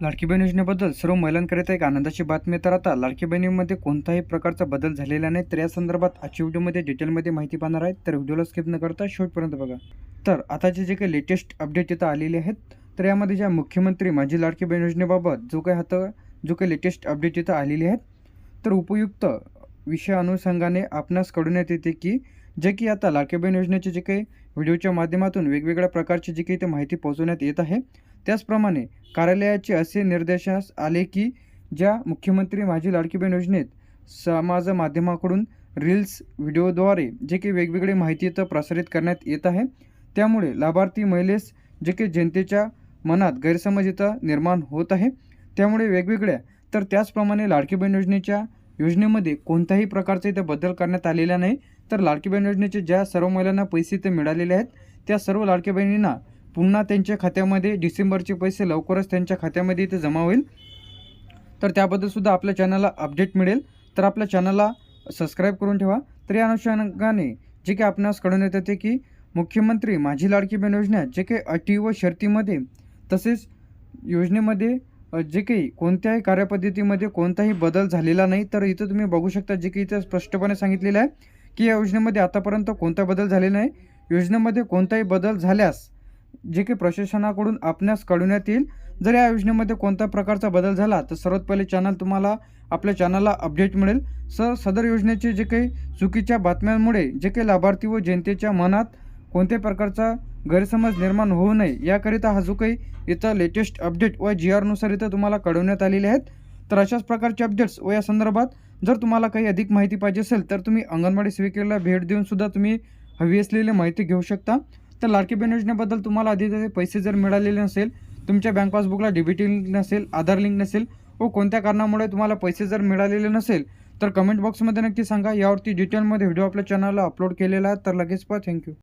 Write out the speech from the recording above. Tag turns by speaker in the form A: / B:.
A: लाडकी बहीण योजनेबद्दल सर्व महिलांकरिता एक आनंदाची बातमी तर आता लाडकी बहिणीमध्ये कोणताही प्रकारचा बदल झालेला नाही. तर या संदर्भात आजच्या व्हिडिओमध्ये डिटेलमध्ये माहिती पाहणार आहे. तर व्हिडिओला स्किप न करता शेवटपर्यंत बघा. तर आताचे जे काही लेटेस्ट अपडेट इथं आलेले आहेत तर यामध्ये ज्या मुख्यमंत्री माझी लाडकी बहीण योजनेबाबत जो काही हात जो काही लेटेस्ट अपडेट इथं आलेले आहेत तर उपयुक्त विषय अनुषंगाने आपणास कळवण्यात येते की जे की आता लाडकी बहीण योजनेचे जे काही व्हिडिओच्या माध्यमातून वेगवेगळ्या प्रकारची जी काही ते माहिती पोहोचवण्यात येत आहे त्याचप्रमाणे कार्यालयाचे असे निर्देशास आले की ज्या मुख्यमंत्री माझी लाडकी बहीण योजनेत समाज माध्यमाकडून रील्स व्हिडिओद्वारे जे काही वेगवेगळी माहिती इथं प्रसारित करण्यात येत आहे त्यामुळे लाभार्थी महिलेस जे काही जनतेच्या मनात गैरसमज इथं निर्माण होत आहे त्यामुळे वेगवेगळ्या तर त्याचप्रमाणे लाडकी बहीण योजनेच्या योजनेमध्ये कोणत्याही प्रकारचा इथं बदल करण्यात आलेला नाही. तर लाडकी बहीण योजनेचे ज्या सर्व महिलांना पैसे इथे मिळालेले आहेत त्या सर्व लाडक्या बहिणींना पुन्हा त्यांच्या खात्यामध्ये डिसेंबरचे पैसे लवकरच त्यांच्या खात्यामध्ये इथे जमा होईल. तर त्याबद्दलसुद्धा आपल्या चॅनलला अपडेट मिळेल. तर आपल्या चॅनलला सबस्क्राईब करून ठेवा. तर या अनुषंगाने जे काही आपणास कळून येत येते की मुख्यमंत्री माझी लाडकी बहीण योजना जे काही अटी व शर्तीमध्ये तसेच योजनेमध्ये जे काही कोणत्याही कार्यपद्धतीमध्ये कोणताही बदल झालेला नाही. तर इथं तुम्ही बघू शकता जे की इथं स्पष्टपणे सांगितलेलं आहे की या योजनेमध्ये आतापर्यंत कोणता बदल झालेला नाही. योजनेमध्ये कोणताही बदल झाल्यास जे काही प्रशासनाकडून आपणास कळवण्यात येईल जर या योजनेमध्ये कोणत्या प्रकारचा बदल झाला तर सर्वात पहिले चॅनल तुम्हाला आपल्या चॅनलला अपडेट मिळेल. स सदर योजनेचे जे काही चुकीच्या बातम्यांमुळे जे काही लाभार्थी व जनतेच्या मनात कोणत्याही प्रकारचा गैरसमज निर्माण होऊ नये याकरिता हा जो काही इथं लेटेस्ट अपडेट व जी आरनुसार इथं तुम्हाला कळवण्यात आलेले आहेत. तर अशाच प्रकारचे अपडेट्स व या संदर्भात जर तुम्हाला काही अधिक माहिती पाहिजे असेल तर तुम्ही अंगणवाडी सेविकेला भेट देऊन सुद्धा तुम्ही हवी असलेली माहिती घेऊ शकता. तर लाडकी बहीण योजनेबद्दल तुम्हाला आधी त्याचे पैसे जर मिळालेले नसेल तुमच्या बँक पासबुकला डेबिट लिंक नसेल आधार लिंक नसेल व कोणत्या कारणामुळे तुम्हाला पैसे जर मिळालेले नसेल तर कमेंट बॉक्समध्ये नक्की सांगा. यावरती डिटेलमध्ये व्हिडिओ आपल्या चॅनलला अपलोड केलेला आहे तर लगेच पहा. थँक्यू